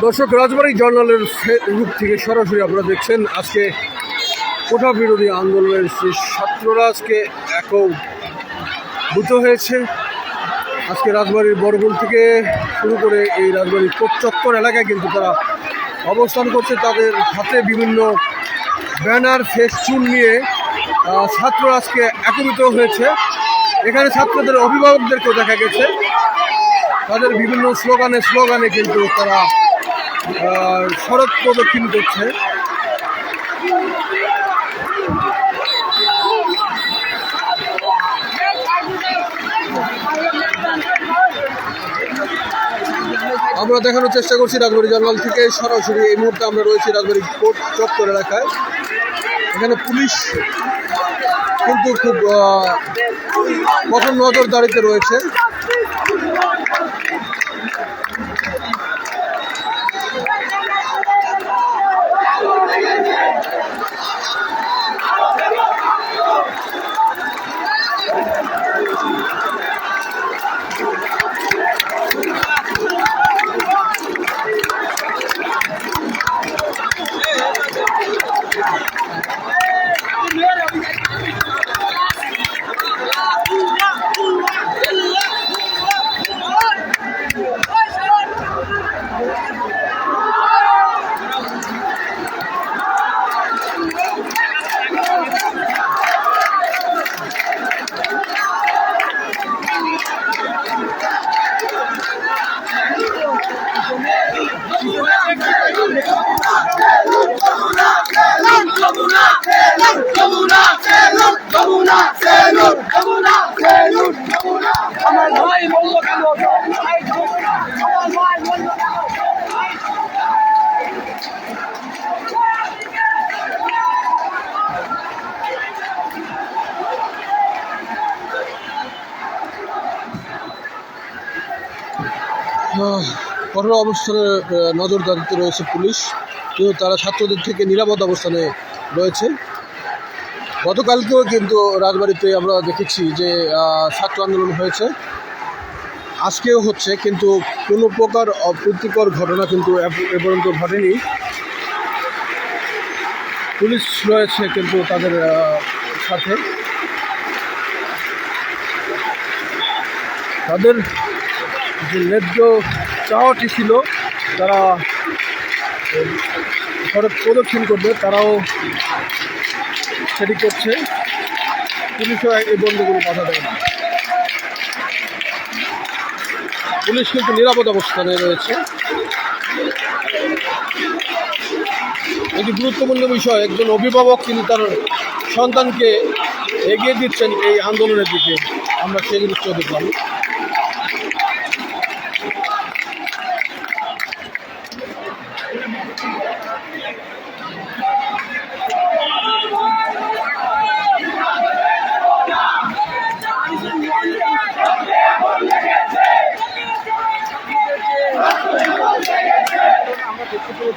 দর্শক রাজবাড়ী জার্নালের রূপ থেকে সরাসরি আপনারা দেখছেন আজকে কোঠা বিরোধী আন্দোলনের যে ছাত্ররা আজকে একভূত হয়েছে। আজকে রাজবাড়ির বড়গুল থেকে শুরু করে এই রাজবাড়ির কোট এলাকায় কিন্তু তারা অবস্থান করছে। তাদের হাতে বিভিন্ন ব্যানার ফেস চুন নিয়ে আহ, ছাত্ররা আজকে একত্রিত হয়েছে। এখানে ছাত্রদের অভিভাবকদেরকেও দেখা গেছে। তাদের বিভিন্ন স্লোগানে স্লোগানে কিন্তু তারা সড়ক প্রদক্ষিণ করছে। আমরা দেখানোর চেষ্টা করছি রাজবাড়ি জঙ্গল থেকে। সরাসরি এই মুহূর্তে আমরা রয়েছি রাজবাড়ি কোর্ট চত্বর এলাকায়। এখানে পুলিশ কিন্তু খুব কঠোর নজরদারিতে রয়েছে আমার ভাই বলল কেন আমার ভাই বলল কেন আহ, কঠোর অবস্থানে নজরদারিতে রয়েছে পুলিশ। কিন্তু তারা ছাত্রদের থেকে নিরাপদ অবস্থানে রয়েছে। গতকালকেও কিন্তু রাজবাড়িতে আমরা দেখেছি যে ছাত্র আন্দোলন হয়েছে। আজকেও হচ্ছে, কিন্তু কোনো প্রকার অপ্রীতিকর ঘটনা কিন্তু এ পর্যন্ত ঘটেনি। পুলিশ রয়েছে কিন্তু তাদের সাথে। তাদের যে ন্যায্য চাওয়াটি ছিল, তারা সড়ক প্রদক্ষিণ করবে, তারাও সেটি করছে। পুলিশও এই বন্ধগুলো বাধা দেয় না। পুলিশ কিন্তু নিরাপদ অবস্থানে রয়েছে। একটি গুরুত্বপূর্ণ বিষয়, একজন অভিভাবক তিনি তার সন্তানকে এগিয়ে দিচ্ছেন এই আন্দোলনের দিকে। আমরা সেই দৃশ্য দেখলাম।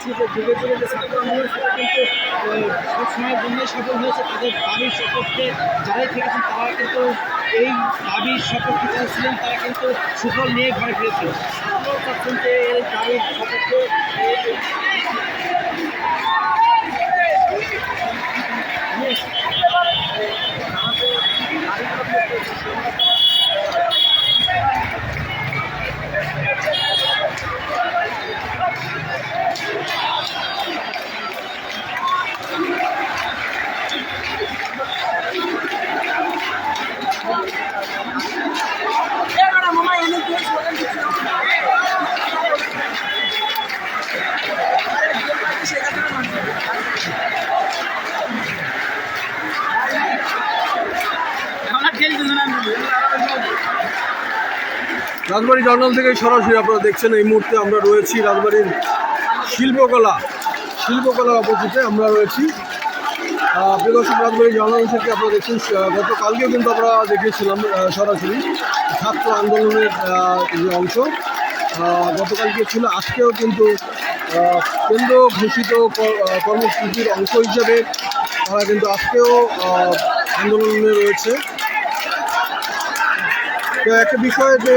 যে যুগে যুগে যে ছাত্র আন্দোলন সেটা কিন্তু সবসময়ের সব সময়ের জন্য সফল হয়েছে, তাদের দাবির সপক্ষে যারাই থেকেছেন, তারা কিন্তু এই দাবির সপক্ষে যারা ছিলেন, তারা কিন্তু সুফল নিয়ে ঘরে ফিরেছিল। ছাত্র চাচ্ছেন যে এই দাবির সপক্ষে রাজবাড়ী জার্নাল থেকে সরাসরি আপনারা দেখছেন এই মুহূর্তে আমরা রয়েছি রাজবাড়ির শিল্পকলা শিল্পকলা অপোজিটে আমরা রয়েছি। আহ, প্রিয় দর্শক রাজবাড়ী জার্নাল থেকে আপনারা দেখছেন গতকালকেও কিন্তু আমরা দেখিয়েছিলাম সরাসরি ছাত্র আন্দোলনের যে অংশ। গতকালকে ছিল আজকেও কিন্তু কেন্দ্র ঘোষিত কর্মসূচির অংশ হিসেবে তারা কিন্তু আজকেও আন্দোলনে রয়েছে। তো একটা বিষয় যে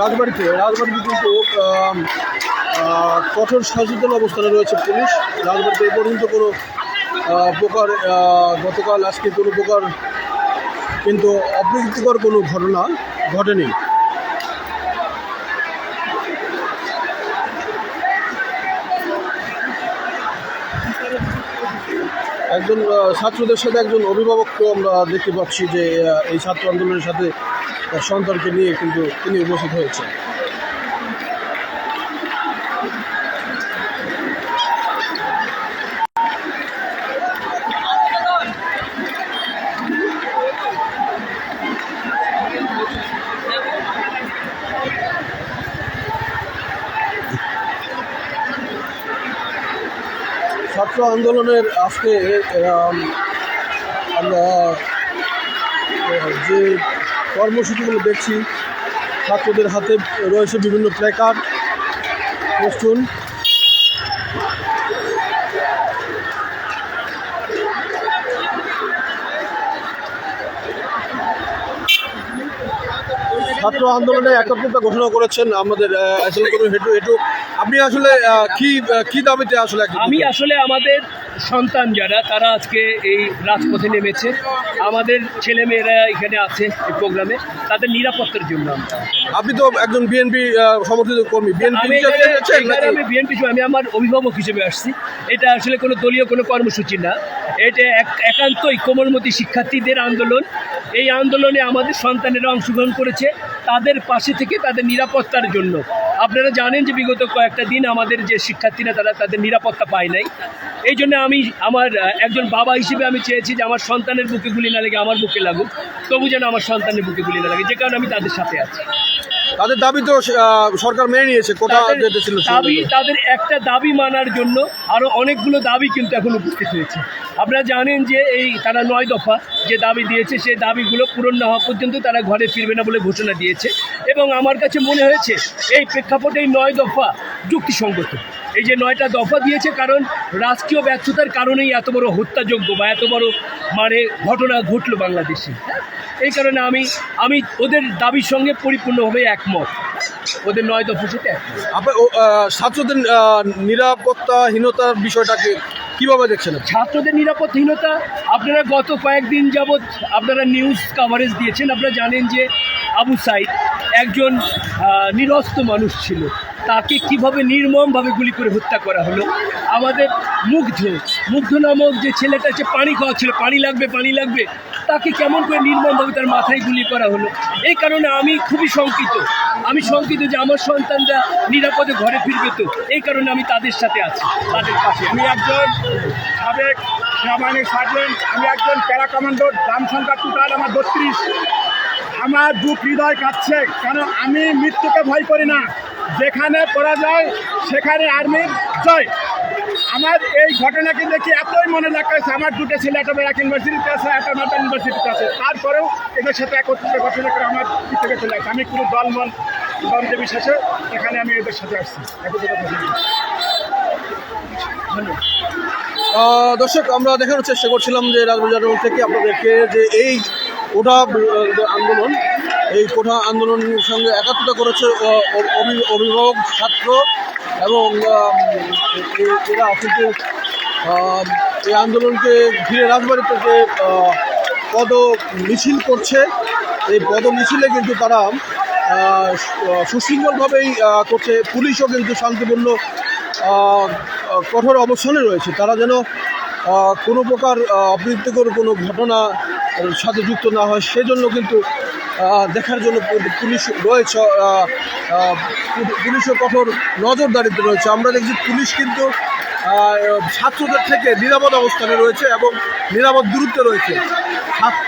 রাজবাড়িতে রাজবাড়িতে কিন্তু কঠোর সচেতন অবস্থানে রয়েছে পুলিশ। রাজবাড়িতে এ পর্যন্ত কোনো প্রকার গতকাল, আজকে কোনো প্রকার কিন্তু অপ্রীতিকর কোনো ঘটনা ঘটেনি। একজন ছাত্রদের সাথে একজন অভিভাবককেও আমরা দেখতে পাচ্ছি যে এই ছাত্র আন্দোলনের সাথে সন্তানকে নিয়ে কিন্তু তিনি উপস্থিত হয়েছে ছাত্র আন্দোলনের আজকে আমরা যে কর্মসূচিগুলো দেখছি ছাত্রদের হাতে রয়েছে বিভিন্ন প্ল্যাকার্ড পোস্টুন ছাত্র আন্দোলনে একত্রতা ঘোষণা করেছেন আমাদের হেটু হেটু আপনি আসলে কি কি দাবিতে আসলে আমি আসলে আমাদের সন্তান যারা তারা আজকে এই রাজপথে নেমেছে। আমাদের ছেলেমেয়েরা এখানে আছে এই প্রোগ্রামে তাদের নিরাপত্তার জন্য আপনি তো একজন বিএনপি সমর্থিত কর্মী। বিএনপি আমি বিএনপি আমি আমার অভিভাবক হিসেবে আসছি। এটা আসলে কোনো দলীয় কোনো কর্মসূচি না। এটা এক- একান্তই কোমলমতি শিক্ষার্থীদের আন্দোলন। এই আন্দোলনে আমাদের সন্তানেরা অংশগ্রহণ করেছে। তাদের পাশে থেকে তাদের নিরাপত্তার জন্য। আপনারা জানেন যে বিগত কয়েকটা দিন আমাদের যে শিক্ষার্থীরা তারা তাদের নিরাপত্তা পায় নাই। এই জন্য আমি আমার একজন বাবা হিসেবে আমি চেয়েছি যে আমার সন্তানের বুকে গুলি না লাগে আমার বুকে লাগুক। তবু যেন আমার সন্তানের বুকে গুলি না লাগে যে কারণে আমি তাদের সাথে আছি। তাদের দাবি তো সরকার মেনে নিয়েছে কোটা ছিল দাবি তাদের একটা দাবি মানার জন্য আরও অনেকগুলো দাবি কিন্তু এখন উপস্থিত হয়েছে। আপনারা জানেন যে এই তারা নয় দফা যে দাবি দিয়েছে সেই দাবিগুলো পূরণ না হওয়া পর্যন্ত তারা ঘরে ফিরবে না বলে ঘোষণা দিয়েছে। এবং আমার কাছে মনে হয়েছে এই প্রেক্ষাপটে এই নয় দফা যুক্তিসঙ্গত। এই যে নয়টা দফা দিয়েছে কারণ রাজকীয় ব্যর্থতার কারণেই এত বড় হত্যাযোগ্য বা এত বড় মানে ঘটনা ঘটলো বাংলাদেশে। হ্যাঁ? এই কারণে আমি আমি ওদের দাবির সঙ্গে পরিপূর্ণভাবে একমত। ওদের নয় দফা ও, ছাত্রদের নিরাপত্তাহীনতার বিষয়টাকে কীভাবে দেখছেন ছাত্রদের নিরাপত্তাহীনতা আপনারা গত কয়েকদিন যাবৎ আপনারা নিউজ কাভারেজ দিয়েছেন আপনারা জানেন যে আবু সাইদ একজন নিরস্ত মানুষ ছিল। তাকে কীভাবে নির্মমভাবে গুলি করে হত্যা করা হলো, আমাদের মুগ্ধ মুগ্ধ নামক যে ছেলেটা যে পানি খাওয়াচ্ছিল, পানি লাগবে পানি লাগবে, তাকে কেমন করে নির্মমভাবে তার মাথায় গুলি করা হলো? এই কারণে আমি খুবই শঙ্কিত। আমি শঙ্কিত যে আমার সন্তানরা নিরাপদে ঘরে ফিরবে তো, এই কারণে আমি তাদের সাথে আছি, তাদের পাশে। আমি একজন সাবেক সেনাবাহিনীর সার্জেন্ট, আমি একজন প্যারা কমান্ডোর দাম সংখ্যা টোটাল আমার বত্রিশ। আমার দুঃখ হৃদয় কাঁদছে কারণ আমি মৃত্যুকে ভয় করি না? যেখানে পরাজয়, সেখানে আর্মির জয়। আমার এই ঘটনাকে দেখে এতই মনে লাগাচ্ছে আমার দুটো ছেলে একটা ব্যাক ইউনিভার্সিটিতে আছে, একটা মাতা ইউনিভার্সিটিতে আছে। তারপরেও এদের সাথে একত্রিত ঘটনা করে আমার থেকে চলে আসছে। আমি কোনো দলমল দ্বন্দ্ব বিশ্বাসে এখানে আমি এদের সাথে আসছি। দর্শক, আমরা দেখানোর চেষ্টা করছিলাম যে রাজবাজার থেকে আপনাদেরকে যে এই কোঠা আন্দোলন এই কোঠা আন্দোলনের সঙ্গে একাত্মতা করেছে অভিভাবক ছাত্র এবং এরা কিন্তু এই আন্দোলনকে ঘিরে রাজবাড়িতে যে আহ, পদ মিছিল করছে এই পদ মিছিলে কিন্তু তারা সুশৃঙ্খলভাবেই করছে। পুলিশও কিন্তু শান্তিপূর্ণ কঠোর অবস্থানে রয়েছে। তারা যেন কোনো প্রকার অপ্রীতিকর কোনো ঘটনা সাথে যুক্ত না হয়, সেজন্য কিন্তু দেখার জন্য পুলিশ রয়েছে পুলিশও কঠোর নজরদারিতে রয়েছে। আমরা দেখছি পুলিশ কিন্তু ছাত্রদের থেকে নিরাপদ অবস্থানে রয়েছে এবং নিরাপদ দূরত্বে রয়েছে। ছাত্র-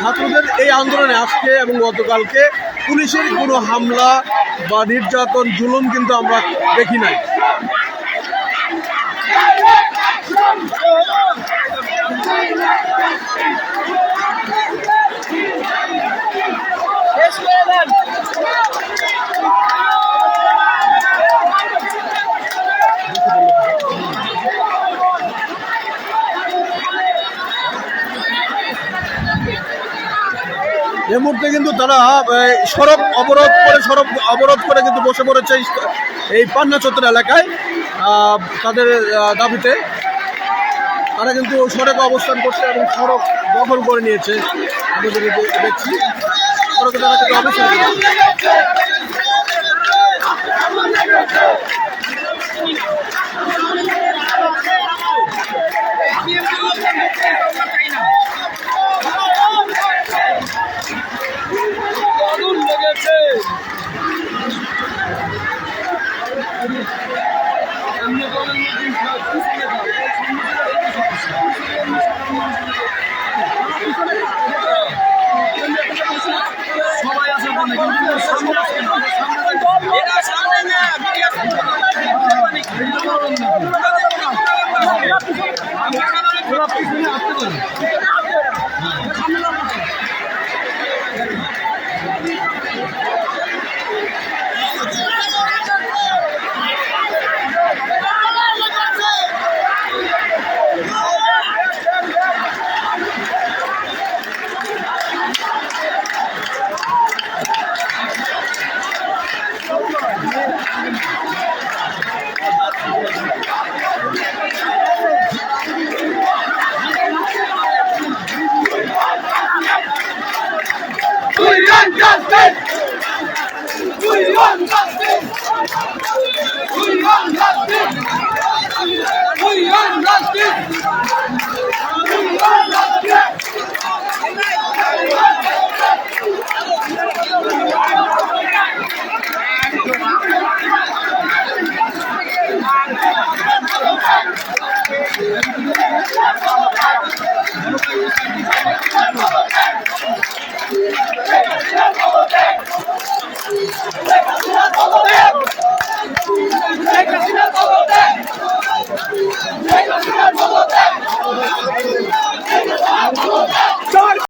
ছাত্রদের এই আন্দোলনে আজকে এবং গতকালকে পুলিশের কোনো হামলা বা নির্যাতন, জুলুম কিন্তু আমরা দেখি নাই। এই মুহূর্তে কিন্তু তারা সড়ক অবরোধ করে, সড়ক অবরোধ করে কিন্তু বসে পড়েছে এই- পান্না চত্বর এলাকায়। তাদের দাবিতে তারা কিন্তু সড়কে অবস্থান করছে এবং সড়ক দখল করে নিয়েছে। যদি দেখছি, সড়কে তারা কিন্তু অবস্থান